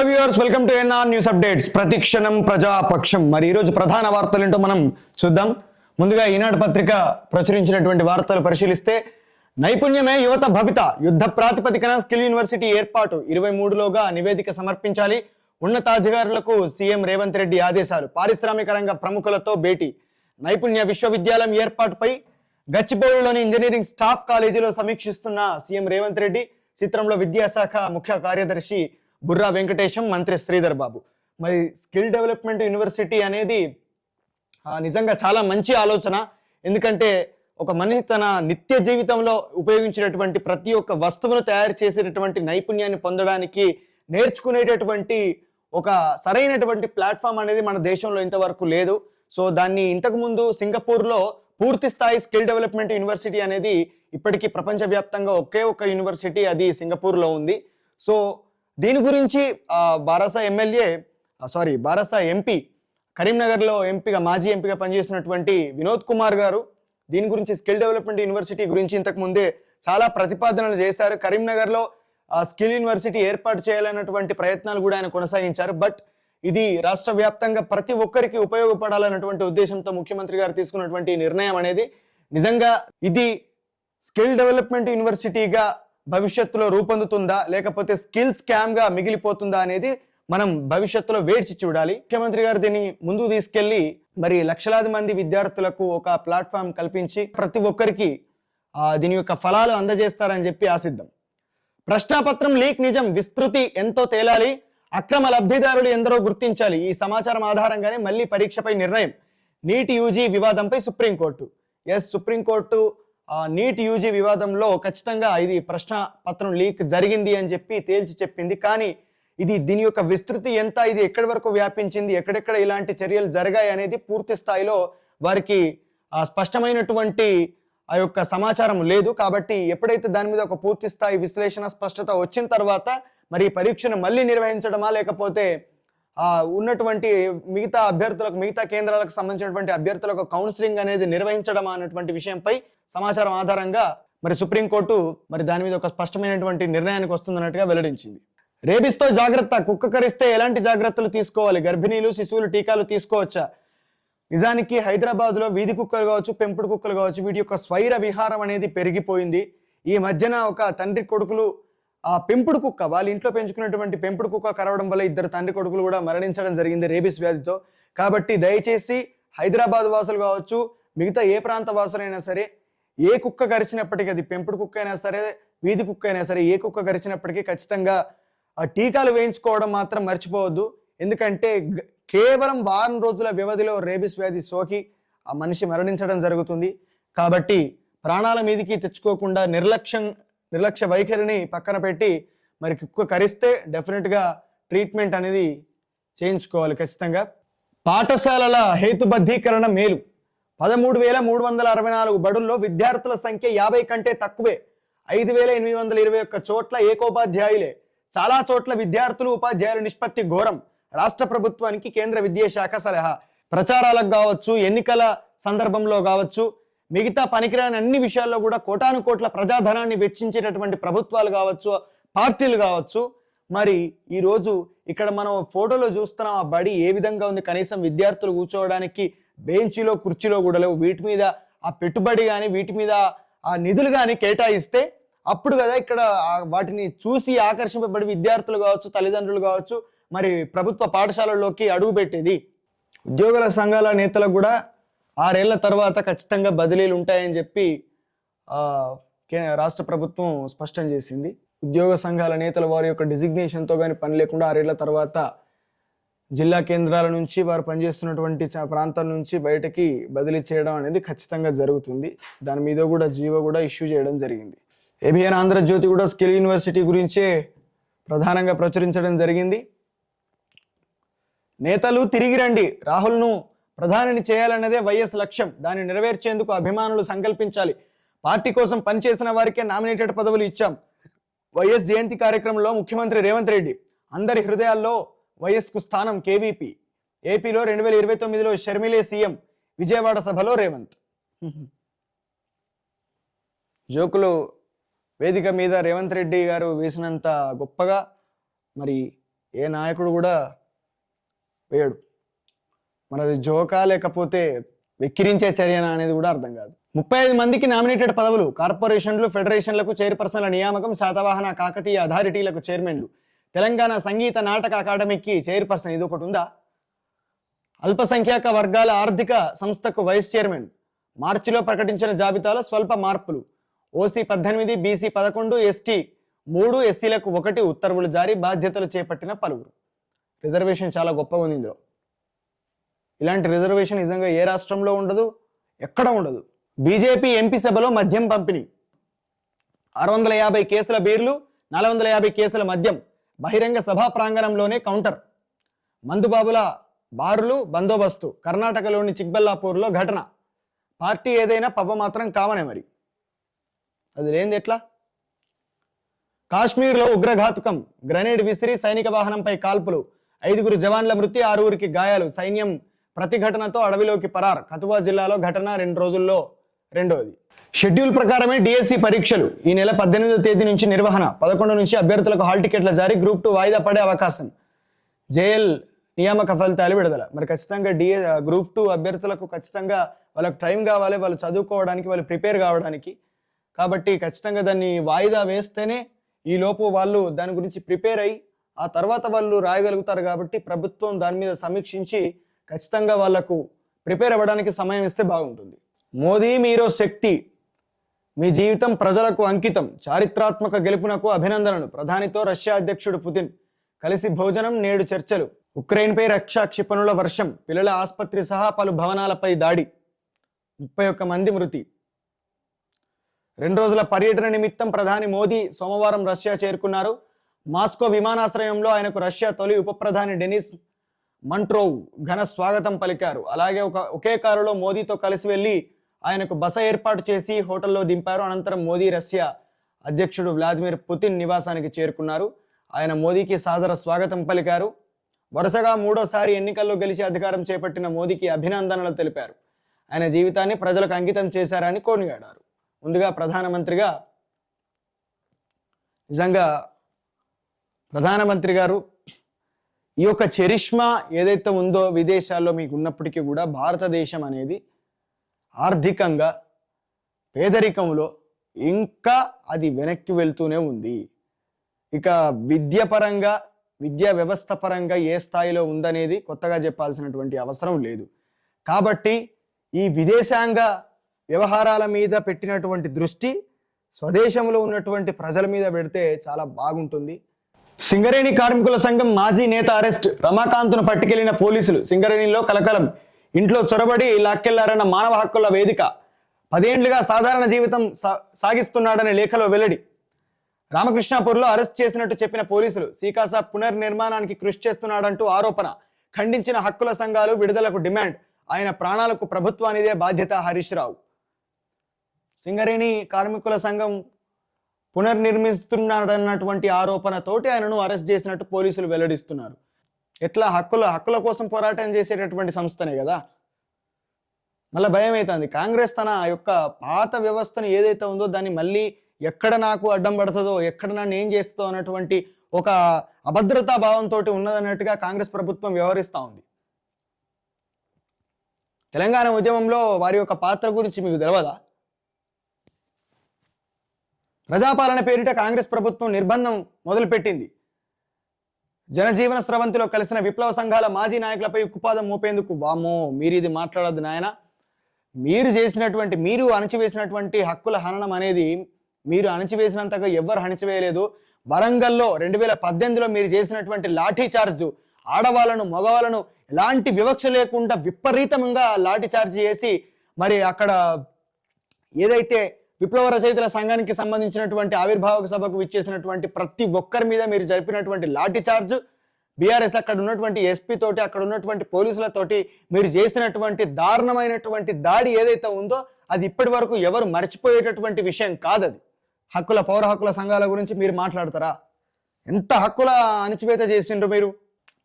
Hello viewers welcome to NR news updates ప్రతిక్షణం ప్రజాపక్షం. మరి ఈరోజు ప్రధాన వార్తలు ఏంటో మనం చూద్దాం. ముందుగా ఈనాడు పత్రిక ప్రచురించినటువంటి వార్తలు పరిశీలిస్తే నైపుణ్యమే యువత భవిత. యుద్ధ ప్రాతిపదికన స్కిల్ యూనివర్సిటీ ఏర్పాటు. ఇరవై మూడులోగా నివేదిక సమర్పించాలి. ఉన్నతాధికారులకు సీఎం రేవంత్ రెడ్డి ఆదేశాలు. పారిశ్రామిక రంగ ప్రముఖులతో భేటీ. నైపుణ్య విశ్వవిద్యాలయం ఏర్పాటుపై గచ్చిబౌలిలోని ఇంజనీరింగ్ స్టాఫ్ కాలేజీలో సమీక్షిస్తున్న సీఎం రేవంత్ రెడ్డి చిత్రంలో విద్యాశాఖ ముఖ్య కార్యదర్శి బుర్రా వెంకటేశం మంత్రి శ్రీధర్ బాబు. మరి స్కిల్ డెవలప్మెంట్ యూనివర్సిటీ అనేది నిజంగా చాలా మంచి ఆలోచన. ఎందుకంటే ఒక మనిషి తన నిత్య జీవితంలో ఉపయోగించినటువంటి ప్రతి ఒక్క వస్తువును తయారు చేసేటటువంటి నైపుణ్యాన్ని పొందడానికి నేర్చుకునేటటువంటి ఒక సరైనటువంటి ప్లాట్ఫామ్ అనేది మన దేశంలో ఇంతవరకు లేదు. సో దాన్ని ఇంతకుముందు సింగపూర్లో పూర్తి స్థాయి స్కిల్ డెవలప్మెంట్ యూనివర్సిటీ అనేది ఇప్పటికీ ప్రపంచవ్యాప్తంగా ఒకే ఒక యూనివర్సిటీ అది సింగపూర్లో ఉంది. సో దీని గురించి బారాసా ఎమ్మెల్యే సారీ బారాసా ఎంపీ కరీంనగర్లో ఎంపీగా మాజీ ఎంపీగా పనిచేసినటువంటి వినోద్ కుమార్ గారు దీని గురించి స్కిల్ డెవలప్మెంట్ యూనివర్సిటీ గురించి ఇంతకు ముందే చాలా ప్రతిపాదనలు చేశారు. కరీంనగర్లో స్కిల్ యూనివర్సిటీ ఏర్పాటు చేయాలన్నటువంటి ప్రయత్నాలు కూడా ఆయన కొనసాగించారు. బట్ ఇది రాష్ట్ర వ్యాప్తంగా ప్రతి ఒక్కరికి ఉపయోగపడాలన్నటువంటి ఉద్దేశంతో ముఖ్యమంత్రి గారు తీసుకున్నటువంటి నిర్ణయం అనేది నిజంగా ఇది స్కిల్ డెవలప్మెంట్ యూనివర్సిటీగా భవిష్యత్తులో రూపొందుతుందా లేకపోతే స్కిల్ స్కామ్గా మిగిలిపోతుందా అనేది మనం భవిష్యత్తులో వేడ్చి చూడాలి. ముఖ్యమంత్రి గారు దీన్ని ముందుకు తీసుకెళ్ళి మరి లక్షలాది మంది విద్యార్థులకు ఒక ప్లాట్ఫామ్ కల్పించి ప్రతి ఒక్కరికి దీని యొక్క ఫలాలు అందజేస్తారని చెప్పి ఆశిద్దాం. ప్రశ్నాపత్రం లీక్ నిజం విస్తృతి ఎంతో తేలాలి. అక్రమ లబ్ధిదారులు ఎందరో గుర్తించాలి. ఈ సమాచారం ఆధారంగానే మళ్ళీ పరీక్షపై నిర్ణయం. నీటి యూజీ వివాదంపై supreme court. Yes supreme court NEET UG వివాదంలో ఖచ్చితంగా ఇది ప్రశ్న పత్రం లీక్ జరిగింది అని చెప్పి తేల్చి చెప్పింది. కానీ ఇది దీని యొక్క విస్తృతి ఎంత ఇది ఎక్కడి వరకు వ్యాపించింది ఎక్కడెక్కడ ఇలాంటి చర్యలు జరిగాయి అనేది పూర్తి స్థాయిలో వారికి స్పష్టమైనటువంటి ఆ యొక్క సమాచారం లేదు. కాబట్టి ఎప్పుడైతే దాని మీద ఒక పూర్తి స్థాయి విశ్లేషణ స్పష్టత వచ్చిన తర్వాత మరి పరీక్షను మళ్ళీ నిర్వహించడమా లేకపోతే ఉన్నటువంటి మిగతా అభ్యర్థులకు మిగతా కేంద్రాలకు సంబంధించినటువంటి అభ్యర్థులకు కౌన్సిలింగ్ అనేది నిర్వహించడం అన్నటువంటి విషయంపై సమాచారం ఆధారంగా మరి సుప్రీంకోర్టు మరి దాని మీద ఒక స్పష్టమైనటువంటి నిర్ణయానికి వస్తుందన్నట్టుగా వెల్లడించింది. రేబిస్తో జాగ్రత్త కుక్క కరిస్తే ఎలాంటి జాగ్రత్తలు తీసుకోవాలి? గర్భిణీలు శిశువులు టీకాలు తీసుకోవచ్చా? నిజానికి హైదరాబాద్లో వీధి కుక్కలు కావచ్చు పెంపుడు కుక్కలు కావచ్చు వీటి యొక్క స్వైర విహారం అనేది పెరిగిపోయింది. ఈ మధ్యన ఒక తండ్రి కొడుకులు ఆ పెంపుడు కుక్క వాళ్ళ ఇంట్లో పెంచుకున్నటువంటి పెంపుడు కుక్క కరవడం వల్ల ఇద్దరు తండ్రి కొడుకులు కూడా మరణించడం జరిగింది రేబిస్ వ్యాధితో. కాబట్టి దయచేసి హైదరాబాద్ వాసులు కావచ్చు మిగతా ఏ ప్రాంత వాసులైనా సరే ఏ కుక్క గరిచినప్పటికీ అది పెంపుడు కుక్క అయినా సరే వీధి కుక్క అయినా సరే ఏ కుక్క గరిచినప్పటికీ ఖచ్చితంగా ఆ టీకాలు వేయించుకోవడం మాత్రం మర్చిపోవద్దు. ఎందుకంటే కేవలం వారం రోజుల వ్యవధిలో రేబిస్ వ్యాధి సోకి ఆ మనిషి మరణించడం జరుగుతుంది. కాబట్టి ప్రాణాల మీదికి తెచ్చుకోకుండా నిర్లక్ష్యం నిర్లక్ష్య వైఖరిని పక్కన పెట్టి మరి కుక్క కరిస్తే డెఫినెట్గా ట్రీట్మెంట్ అనేది చేయించుకోవాలి ఖచ్చితంగా. పాఠశాలల హేతుబద్ధీకరణ మేలు. పదమూడు వేల మూడు వందల అరవై నాలుగు బడుల్లో విద్యార్థుల సంఖ్య యాభై కంటే తక్కువే. ఐదు వేల ఎనిమిది వందల ఇరవై ఒక్క చోట్ల ఏకోపాధ్యాయులే. చాలా చోట్ల విద్యార్థులు ఉపాధ్యాయుల నిష్పత్తి ఘోరం. రాష్ట్ర ప్రభుత్వానికి కేంద్ర విద్యాశాఖ సలహా. ప్రచారాలకు కావచ్చు ఎన్నికల సందర్భంలో కావచ్చు మిగతా పనికిరాని అన్ని విషయాల్లో కూడా కోటాను కోట్ల ప్రజాధనాన్ని వెచ్చించేటటువంటి ప్రభుత్వాలు కావచ్చు పార్టీలు కావచ్చు. మరి ఈరోజు ఇక్కడ మనం ఫోటోలో చూస్తున్నాం ఆ బడి ఏ విధంగా ఉంది? కనీసం విద్యార్థులు కూర్చోవడానికి బెంచీలో కుర్చీలో కూడా లేవు. వీటి మీద ఆ పెట్టుబడి కానీ వీటి మీద ఆ నిధులు కానీ కేటాయిస్తే అప్పుడు కదా ఇక్కడ వాటిని చూసి ఆకర్షింపబడి విద్యార్థులు కావచ్చు తల్లిదండ్రులు కావచ్చు మరి ప్రభుత్వ పాఠశాలల్లోకి అడుగు పెట్టేది ఉద్యోగుల సంఘాల నేతలకు కూడా ఆరేళ్ళ తర్వాత ఖచ్చితంగా బదిలీలు ఉంటాయని చెప్పి కే- రాష్ట్ర ప్రభుత్వం స్పష్టం చేసింది. ఉద్యోగ సంఘాల నేతల వారి యొక్క డిజిగ్నేషన్తో కానీ పని లేకుండా ఆరేళ్ళ తర్వాత జిల్లా కేంద్రాల నుంచి వారు పనిచేస్తున్నటువంటి ప్రాంతాల నుంచి బయటకి బదిలీ చేయడం అనేది ఖచ్చితంగా జరుగుతుంది. దాని మీద కూడా జీవో కూడా ఇష్యూ చేయడం జరిగింది. ఏబిఎన్ ఆంధ్రజ్యోతి కూడా స్కిల్ యూనివర్సిటీ గురించే ప్రధానంగా ప్రచురించడం జరిగింది. నేతలు తిరిగి రండి. రాహుల్ను ప్రధానిని చేయాలన్నదే వైఎస్ లక్ష్యం. దాన్ని నెరవేర్చేందుకు అభిమానులు సంకల్పించాలి. పార్టీ కోసం పనిచేసిన వారికే నామినేటెడ్ పదవులు ఇచ్చాం. వైఎస్ జయంతి కార్యక్రమంలో ముఖ్యమంత్రి రేవంత్ రెడ్డి. అందరి హృదయాల్లో వైఎస్కు స్థానం కేవీపీ. ఏపీలో రెండు వేల ఇరవై తొమ్మిదిలో షర్మిలే సీఎం. విజయవాడ సభలో రేవంత్. జోకులు వేదిక మీద రేవంత్ రెడ్డి గారు వేసినంత గొప్పగా మరి ఏ నాయకుడు కూడా వేయడు. మనది జోకా లేకపోతే వెక్కిరించే చర్యనా అనేది కూడా అర్థం కాదు. ముప్పై ఐదు మందికి నామినేటెడ్ పదవులు కార్పొరేషన్లు ఫెడరేషన్లకు చైర్పర్సన్ల నియామకం శాతవాహన కాకతీయ అథారిటీలకు చైర్మన్లు తెలంగాణ సంగీత నాటక అకాడమీకి చైర్పర్సన్ ఇది ఒకటి ఉందా? అల్పసంఖ్యాక వర్గాల ఆర్థిక సంస్థకు వైస్ చైర్మన్. మార్చిలో ప్రకటించిన జాబితాలో స్వల్ప మార్పులు. ఓసీ పద్దెనిమిది బీసీ పదకొండు ఎస్టీ మూడు ఎస్సీలకు ఒకటి ఉత్తర్వులు జారీ బాధ్యతలు చేపట్టిన పలువురు. రిజర్వేషన్ చాలా గొప్పగా ఉంది ఇందులో. ఇలాంటి రిజర్వేషన్ నిజంగా ఏ రాష్ట్రంలో ఉండదు? ఎక్కడ ఉండదు. బీజేపీ ఎంపీ సభలో మద్యం పంపిణీ. ఆరు వందల యాభై కేసుల బీర్లు నాలుగు వందల యాభై కేసుల మద్యం బహిరంగ సభా ప్రాంగణంలోనే కౌంటర్. మందుబాబుల బారులు బందోబస్తు కర్ణాటకలోని చిక్బల్లాపూర్లో ఘటన. పార్టీ ఏదైనా పవ మాత్రం కావనే మరి. అది లేనిది ఎట్లా? కాశ్మీర్లో ఉగ్రఘాతుకం గ్రనేడ్ విసిరి సైనిక వాహనంపై కాల్పులు. ఐదుగురు జవాన్ల మృతి ఆరుగురికి గాయాలు. సైన్యం ప్రతిఘటనతో అడవిలోకి పరార్. కతువా జిల్లాలో ఘటన రెండు రోజుల్లో రెండోది. షెడ్యూల్ ప్రకారమే డిఎస్సి పరీక్షలు. ఈ నెల పద్దెనిమిదో తేదీ నుంచి నిర్వహణ. పదకొండు నుంచి అభ్యర్థులకు హాల్ టికెట్ల జారీ గ్రూప్ టూ వాయిదా పడే అవకాశం. జేఎల్ నియామక ఫలితాలు విడుదల. మరి ఖచ్చితంగా డిఏ గ్రూప్ టూ అభ్యర్థులకు ఖచ్చితంగా వాళ్ళకు టైం కావాలి వాళ్ళు చదువుకోవడానికి వాళ్ళు ప్రిపేర్ కావడానికి. కాబట్టి ఖచ్చితంగా దాన్ని వాయిదా వేస్తేనే ఈ లోపు వాళ్ళు దాని గురించి ప్రిపేర్ అయ్యి ఆ తర్వాత వాళ్ళు రాయగలుగుతారు కాబట్టి ప్రభుత్వం దాని మీద సమీక్షించి ఖచ్చితంగా వాళ్ళకు ప్రిపేర్ అవ్వడానికి సమయం ఇస్తే బాగుంటుంది. మోదీ మీరో శక్తి మీ జీవితం ప్రజలకు అంకితం చారిత్రాత్మక గెలుపునకు అభినందనలు. ప్రధానితో రష్యా అధ్యక్షుడు పుతిన్ కలిసి భోజనం నేడు చర్చలు. ఉక్రెయిన్పై రక్షా క్షిపణుల వర్షం పిల్లల ఆసుపత్రి సహా పలు భవనాలపై దాడి. ముప్పై ఒక్క మంది మృతి. రెండు రోజుల పర్యటన నిమిత్తం ప్రధాని మోదీ సోమవారం రష్యా చేరుకున్నారు. మాస్కో విమానాశ్రయంలో ఆయనకు రష్యా తొలి ఉప ప్రధాని డెనిస్ మంట్రోవ్ ఘన స్వాగతం పలికారు. అలాగే ఒక ఒకే కారులో మోదీతో కలిసి వెళ్ళి ఆయనకు బస ఏర్పాటు చేసి హోటల్లో దింపారు. అనంతరం మోదీ రష్యా అధ్యక్షుడు వ్లాదిమిర్ పుతిన్ నివాసానికి చేరుకున్నారు. ఆయన మోదీకి సాదర స్వాగతం పలికారు. వరుసగా మూడోసారి ఎన్నికల్లో గెలిచి అధికారం చేపట్టిన మోదీకి అభినందనలు తెలిపారు. ఆయన జీవితాన్ని ప్రజలకు అంకితం చేశారని కొనియాడారు. ముందుగా ప్రధానమంత్రిగా నిజంగా ప్రధానమంత్రి గారు ఈ యొక్క చరిష్మా ఏదైతే ఉందో విదేశాల్లో మీకు ఉన్నప్పటికీ కూడా భారతదేశం అనేది ఆర్థికంగా పేదరికంలో ఇంకా అది వెనక్కి వెళ్తూనే ఉంది. ఇక విద్యపరంగా విద్యా వ్యవస్థ పరంగా ఏ స్థాయిలో ఉందనేది కొత్తగా చెప్పాల్సినటువంటి అవసరం లేదు. కాబట్టి ఈ విదేశాంగ వ్యవహారాల మీద పెట్టినటువంటి దృష్టి స్వదేశంలో ఉన్నటువంటి ప్రజల మీద పెడితే చాలా బాగుంటుంది. సింగరేణి కార్మికుల సంఘం మాజీ నేత అరెస్ట్. రమాకాంత్ను పట్టుకెళ్ళిన పోలీసులు సింగరేణిలో కలకలం. ఇంట్లో చొరబడి లాక్కెళ్ళారన్న మానవ హక్కుల వేదిక. పదేండ్లుగా సాధారణ జీవితం సా- సాగిస్తున్నాడనే లేఖలో వెల్లడి. రామకృష్ణాపూర్లో అరెస్ట్ చేసినట్టు చెప్పిన పోలీసులు సీకాసా పునర్నిర్మాణానికి కృషి చేస్తున్నాడంటూ ఆరోపణ. ఖండించిన హక్కుల సంఘాలు విడుదలకు డిమాండ్. ఆయన ప్రాణాలకు ప్రభుత్వానిదే బాధ్యత హరీష్ రావు. సింగరేణి కార్మికుల సంఘం పునర్నిర్మిస్తున్నాడన్నటువంటి ఆరోపణతోటి ఆయనను అరెస్ట్ చేసినట్టు పోలీసులు వెల్లడిస్తున్నారు. ఎట్లా హక్కుల హక్కుల కోసం పోరాటం చేసేటటువంటి సంస్థనే కదా. మళ్ళీ భయం అవుతుంది కాంగ్రెస్ తన యొక్క పాత వ్యవస్థను ఏదైతే ఉందో దాన్ని మళ్ళీ ఎక్కడ నాకు అడ్డం పడుతుందో ఎక్కడ నన్ను ఏం చేస్తుందో అన్నటువంటి ఒక అభద్రతా భావంతో ఉన్నదన్నట్టుగా కాంగ్రెస్ ప్రభుత్వం వ్యవహరిస్తూ ఉంది. తెలంగాణ ఉద్యమంలో వారి యొక్క పాత్ర గురించి మీకు తెలియదా ప్రజాపాలన పేరిట కాంగ్రెస్ ప్రభుత్వం నిర్బంధం మొదలుపెట్టింది. జనజీవన స్రవంతిలో కలిసిన విప్లవ సంఘాల మాజీ నాయకులపై ఉక్కుపాదం మోపేందుకు వామో మీరు ఇది మాట్లాడద్దు నాయన. మీరు చేసినటువంటి మీరు అణచివేసినటువంటి హక్కుల హననం అనేది మీరు అణచివేసినంతగా ఎవ్వరు అణచివేయలేదు. వరంగల్లో రెండు వేల పద్దెనిమిదిలో మీరు చేసినటువంటి లాఠీ చార్జు ఆడవాళ్ళను మగవాళ్ళను ఎలాంటి వివక్ష లేకుండా విపరీతంగా లాఠీ చార్జ్ చేసి మరి అక్కడ ఏదైతే విప్లవ రచయితల సంఘానికి సంబంధించినటువంటి ఆవిర్భావక సభకు విచ్చేసినటువంటి ప్రతి ఒక్కరి మీద మీరు జరిపినటువంటి లాఠీ చార్జ్ బీఆర్ఎస్ అక్కడ ఉన్నటువంటి ఎస్పీ తోటి అక్కడ ఉన్నటువంటి పోలీసులతోటి మీరు చేసినటువంటి దారుణమైనటువంటి దాడి ఏదైతే ఉందో అది ఇప్పటి వరకు ఎవరు మర్చిపోయేటటువంటి విషయం కాదది. హక్కుల పౌర హక్కుల సంఘాల గురించి మీరు మాట్లాడతారా? ఎంత హక్కుల అణచివేత చేసిండ్రు మీరు?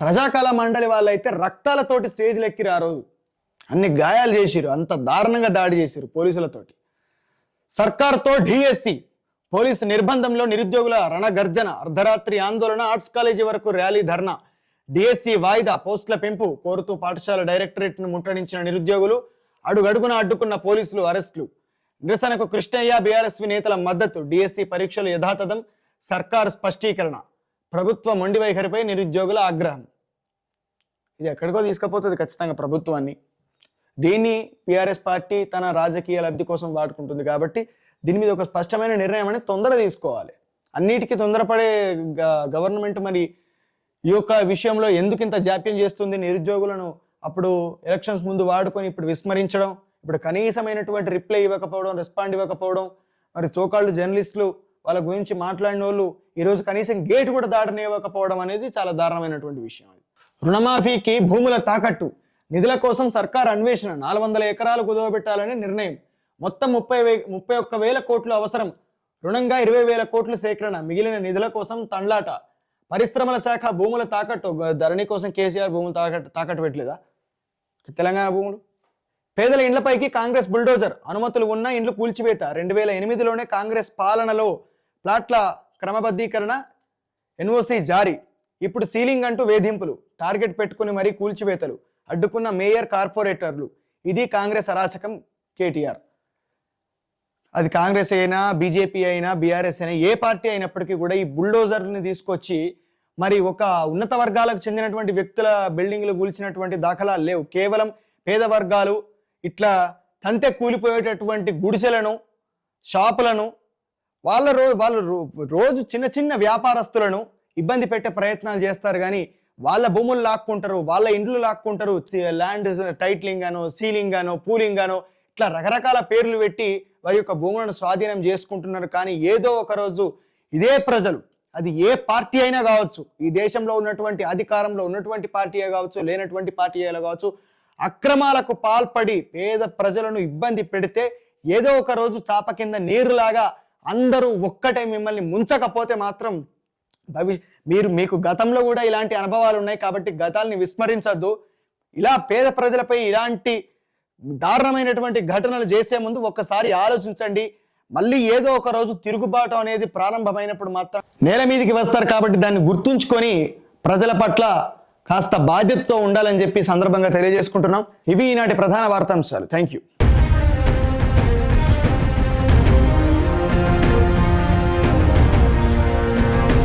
ప్రజాకాల మండలి వాళ్ళైతే రక్తాలతోటి స్టేజ్లు ఎక్కిరారు రోజు. అన్ని గాయాలు చేసిరు అంత దారుణంగా దాడి చేసిరు పోలీసులతోటి సర్కార్తో డిఎస్సి పోలీసు నిర్బంధంలో నిరుద్యోగుల రణగర్జన అర్ధరాత్రి ఆందోళన ఆర్ట్స్ కాలేజీ వరకు ర్యాలీ ధర్నా. డిఎస్సి వాయిదా పోస్టుల పెంపు కోరుతూ పాఠశాల డైరెక్టరేట్ను ముట్టడించిన నిరుద్యోగులు అడుగడుగున అడ్డుకున్న పోలీసులు అరెస్టులు. నిరసనకు కృష్ణయ్య బీఆర్ఎస్వి నేతల మద్దతు డిఎస్సి పరీక్షలు యథాతథం సర్కార్ స్పష్టీకరణ. ప్రభుత్వ మొండి వైఖరిపై నిరుద్యోగుల ఆగ్రహం. ఇది ఎక్కడికో తీసుకుపోతుంది ఖచ్చితంగా ప్రభుత్వాన్ని. దీన్ని పిఆర్ఎస్ పార్టీ తన రాజకీయ లబ్ధి కోసం వాడుకుంటుంది కాబట్టి దీని మీద ఒక స్పష్టమైన నిర్ణయం అనేది తొందర తీసుకోవాలి. అన్నిటికీ తొందరపడే గ- గవర్నమెంట్ మరి ఈ యొక్క విషయంలో ఎందుకు ఇంత జాప్యం చేస్తుంది? నిరుద్యోగులను అప్పుడు ఎలక్షన్స్ ముందు వాడుకొని ఇప్పుడు విస్మరించడం ఇప్పుడు కనీసమైనటువంటి రిప్లై ఇవ్వకపోవడం రెస్పాండ్ ఇవ్వకపోవడం మరి చోకాళ్ళు జర్నలిస్టులు వాళ్ళ గురించి మాట్లాడిన వాళ్ళు ఈరోజు కనీసం గేట్ కూడా దాటనివ్వకపోవడం అనేది చాలా దారుణమైనటువంటి విషయం. అది రుణమాఫీకి భూముల తాకట్టు నిధుల కోసం సర్కార్ అన్వేషణ నాలుగు వందల ఎకరాలు కుదవబెట్టాలని నిర్ణయం. మొత్తం ముప్పై వే ముప్పై ఒక్క వేల కోట్లు అవసరం. రుణంగా ఇరవై వేల కోట్లు సేకరణ మిగిలిన నిధుల కోసం తండ్లాట పరిశ్రమల శాఖ భూముల తాకట్టు ధరణి కోసం కేసీఆర్ భూములు తాకట్టు తాకట్టు పెట్టలేదా? తెలంగాణ భూములు? పేదల ఇండ్లపైకి కాంగ్రెస్ బుల్డోజర్. అనుమతులు ఉన్న ఇండ్లు కూల్చివేత. రెండు వేల ఎనిమిదిలోనే కాంగ్రెస్ పాలనలో ప్లాట్ల క్రమబద్ధీకరణ ఎన్ఓసి జారీ. ఇప్పుడు సీలింగ్ అంటూ వేధింపులు. టార్గెట్ పెట్టుకుని మరీ కూల్చివేతలు. అడ్డుకున్న మేయర్ కార్పొరేటర్లు. ఇది కాంగ్రెస్ అరాచకం కేటీఆర్. అది కాంగ్రెస్ అయినా బీజేపీ అయినా బీఆర్ఎస్ అయినా ఏ పార్టీ అయినప్పటికీ కూడా ఈ బుల్డోజర్ని తీసుకొచ్చి మరి ఒక ఉన్నత వర్గాలకు చెందినటువంటి వ్యక్తుల బిల్డింగ్లు కూల్చినటువంటి దాఖలాలు లేవు. కేవలం పేద వర్గాలు ఇట్లా తంతె కూలిపోయేటటువంటి గుడిసెలను షాపులను వాళ్ళ రో వాళ్ళ రో- రోజు చిన్న చిన్న వ్యాపారస్తులను ఇబ్బంది పెట్టే ప్రయత్నాలు చేస్తారు కానీ వాళ్ళ భూములు లాక్కుంటారు వాళ్ళ ఇండ్లు లాక్కుంటారు ల్యాండ్ టైట్లింగ్ గాను సీలింగ్ గాను పూలింగ్ గాను ఇట్లా రకరకాల పేర్లు పెట్టి వారి యొక్క భూములను స్వాధీనం చేసుకుంటున్నారు. కానీ ఏదో ఒక రోజు ఇదే ప్రజలు అది ఏ పార్టీ అయినా కావచ్చు ఈ దేశంలో ఉన్నటువంటి అధికారంలో ఉన్నటువంటి పార్టీ కావచ్చు లేనటువంటి పార్టీ అయినా కావచ్చు అక్రమాలకు పాల్పడి పేద ప్రజలను ఇబ్బంది పెడితే ఏదో ఒక రోజు చాప కింద నీరులాగా అందరూ ఒక్కటే మిమ్మల్ని ముంచకపోతే మాత్రం భవిష్య మీరు మీకు గతంలో కూడా ఇలాంటి అనుభవాలు ఉన్నాయి కాబట్టి గతాల్ని విస్మరించద్దు. ఇలా పేద ప్రజలపై ఇలాంటి దారుణమైనటువంటి ఘటనలు చేసే ముందు ఒక్కసారి ఆలోచించండి. మళ్ళీ ఏదో ఒక రోజు తిరుగుబాటు అనేది ప్రారంభమైనప్పుడు మాత్రం నేల మీదకి వస్తారు కాబట్టి దాన్ని గుర్తుంచుకొని ప్రజల పట్ల కాస్త బాధ్యతతో ఉండాలని చెప్పి సందర్భంగా తెలియజేసుకుంటున్నాం. ఇవి ఈనాటి ప్రధాన వార్తాంశాలు. Thank you